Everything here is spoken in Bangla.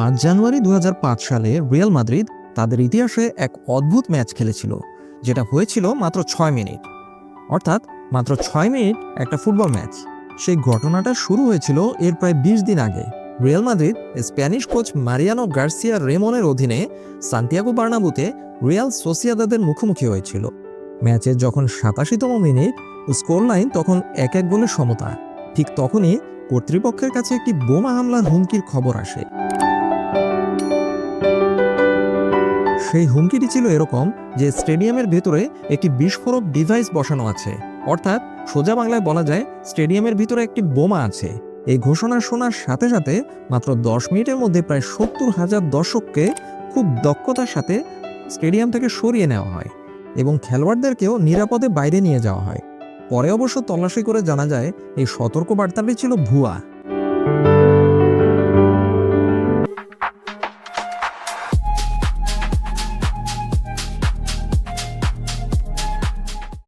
পাঁচ জানুয়ারি দু হাজার পাঁচ সালে রিয়াল মাদ্রিদ তাদের ইতিহাসে এক অদ্ভুত ম্যাচ খেলেছিল, যেটা হয়েছিল মাত্র ছয় মিনিট। অর্থাৎ মাত্র ছয় মিনিট একটা ফুটবল ম্যাচ। সেই ঘটনাটা শুরু হয়েছিল এর প্রায় বিশ দিন আগে। Real Madrid Spanish coach Mariano Garcia রেমনের অধীনে সান্তিয়াগো বার্নাবুতে রিয়াল সোসিয়াদাদের মুখোমুখি হয়েছিল। ম্যাচের যখন সাতাশিতম মিনিট স্কোর লাইন তখন এক এক গোলের সমতা, ঠিক তখনই কর্তৃপক্ষের কাছে একটি বোমা হামলার হুমকির খবর আসে। সেই হুমকিটি ছিল এরকম যে স্টেডিয়ামের ভেতরে একটি বিস্ফোরক ডিভাইস বসানো আছে। অর্থাৎ সোজা বাংলায় বলা যায় স্টেডিয়ামের ভিতরে একটি বোমা আছে। এই ঘোষণা শোনার সাথে সাথে মাত্র দশ মিনিটের মধ্যে প্রায় সত্তর হাজার দর্শককে খুব দক্ষতার সাথে স্টেডিয়াম থেকে সরিয়ে নেওয়া হয় এবং খেলোয়াড়দেরকেও নিরাপদে বাইরে নিয়ে যাওয়া হয়। পরে অবশ্য তল্লাশি করে জানা যায় এই সতর্ক বার্তাটি ছিল ভুয়া।